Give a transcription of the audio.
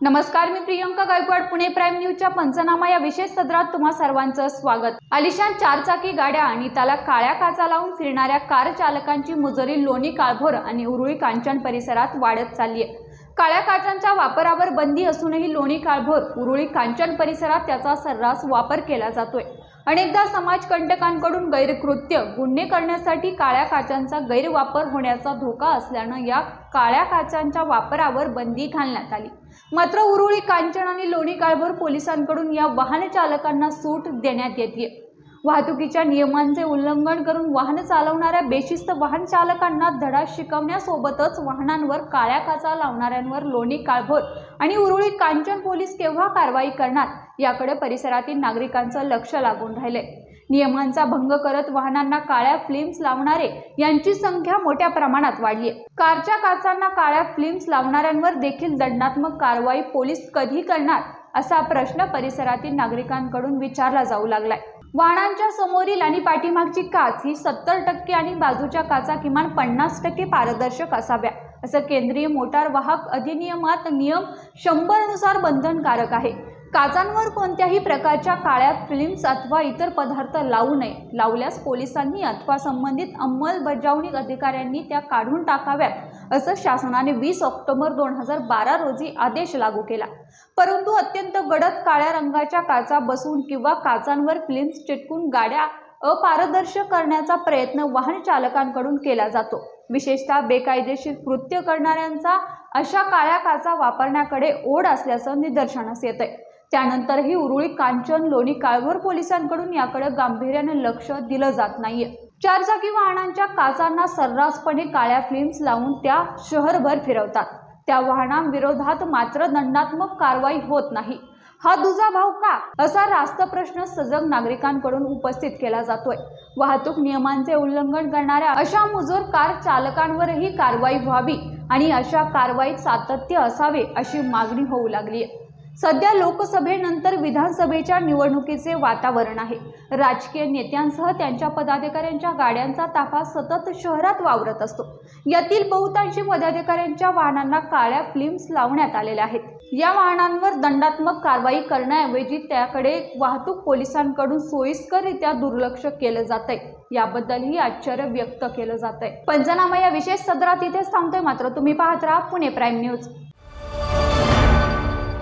नमस्कार मी प्रियंका गायकवाड पुणे प्राईम न्यूजच्या पंचनामा या विशेष सदरात तुम्हा सर्वांचं स्वागत. आलिशान चारचाकी गाड्या आणि त्याला काळ्या काचा लावून फिरणाऱ्या कार चालकांची मुजरी लोणी काळभोर आणि उरुळी कांचन परिसरात वाढत चालली आहे काळ्या काचांच्या वापरावर बंदी असूनही लोणी काळभोर उरुळी कांचन परिसरात त्याचा सर्रास वापर केला जातोय. अनेकदा समाजकंटकांकडून गैरकृत्य गुन्हे करण्यासाठी काळ्या काचांचा गैरवापर होण्याचा धोका असल्यानं या काळ्या काचांच्या वापरावर बंदी घालण्यात आली. मात्र उरुळी कांचन आणि लोणी काळभोर पोलिसांकडून या वाहन चालकांना सूट देण्यात येते वाहतुकीच्या नियमांचे उल्लंघन करून वाहन चालवणाऱ्या बेशिस्त वाहन चालकांना धडा शिकवण्यासोबतच वाहनांवर काळ्या काचा लावणाऱ्यांवर लोणी काळभोर आणि उरुळी कांचन पोलीस केव्हा कारवाई करणार? याकडे परिसरातील नागरिकांचं लक्ष लागून राहिले. नियमांचा भंग करत वाहनांना काळ्या फिल्म्स लावणारे यांची संख्या मोठ्या प्रमाणात वाढली कारच्या काचांना काळ्या फिल्म्स लावणाऱ्यांवर देखील दंडात्मक कारवाई पोलीस कधी करणार असा प्रश्न परिसरातील नागरिकांकडून विचारला जाऊ लागलाय. वाहनांच्या समोरील आणि पाठीमागची काच ही सत्तर टक्के आणि बाजूच्या काचा किमान पन्नास टक्के पारदर्शक असाव्या असं केंद्रीय मोटार वाहक अधिनियमात नियम शंभरनुसार बंधनकारक आहे. काचांवर कोणत्याही प्रकारच्या काळ्या फिल्म्स अथवा इतर पदार्थ लावू नये. लावल्यास पोलिसांनी अथवा संबंधित अंमलबजावणी अधिकाऱ्यांनी त्या काढून टाकाव्यात असं शासनाने वीस ऑक्टोबर दोन हजार बारा रोजी आदेश लागू केला. परंतु अत्यंत गडद काळ्या रंगाच्या काचा बसवून किंवा काचांवर फिल्म्स चिटकून गाड्या अपारदर्शक करण्याचा प्रयत्न वाहन चालकांकडून केला जातो. विशेषतः बेकायदेशीर कृत्य करणाऱ्यांचा अशा काळ्या काचा वापरण्याकडे ओढ असल्याचं निदर्शनास येत आहे त्यानंतरही उरुळी कांचन लोणी काळभोर पोलिसांकडून याकडे गांभीर्याने लक्ष दिलं जात नाहीये. चारचाकी वाहनांच्या काचांना सर्रासपणे काळ्या फिल्म्स लावून त्या शहरभर फिरवतात. त्या वाहनांविरोधात मात्र दंडात्मक कारवाई होत नाही. हा दुजा भाव का? असा रास्त प्रश्न सजग नागरिकांकडून उपस्थित केला जातोय. वाहतूक नियमांचे उल्लंघन करणाऱ्या अशा मुजोर कार चालकांवरही कारवाई व्हावी आणि अशा कारवाईत सातत्य असावे अशी मागणी होऊ लागली आहे सध्या लोकसभेनंतर विधानसभेच्या निवडणुकीचे वातावरण आहे. राजकीय नेत्यांसह त्यांच्या पदाधिकाऱ्यांच्या गाड्यांचा ताफा सतत शहरात वावरत असतो. यातील बहुतांशी पदाधिकाऱ्यांच्या वाहनांना काळ्या फिल्म्स लावण्यात आलेल्या आहेत. या वाहनांवर दंडात्मक कारवाई करण्याऐवजी त्याकडे वाहतूक पोलिसांकडून सोयीस्कररित्या दुर्लक्ष केलं जात आहे याबद्दलही आश्चर्य व्यक्त केलं जात आहे पंचनामा या विशेष सदरात इथेच थांबतोय. मात्र तुम्ही पाहत राहा पुणे प्राईम न्यूज.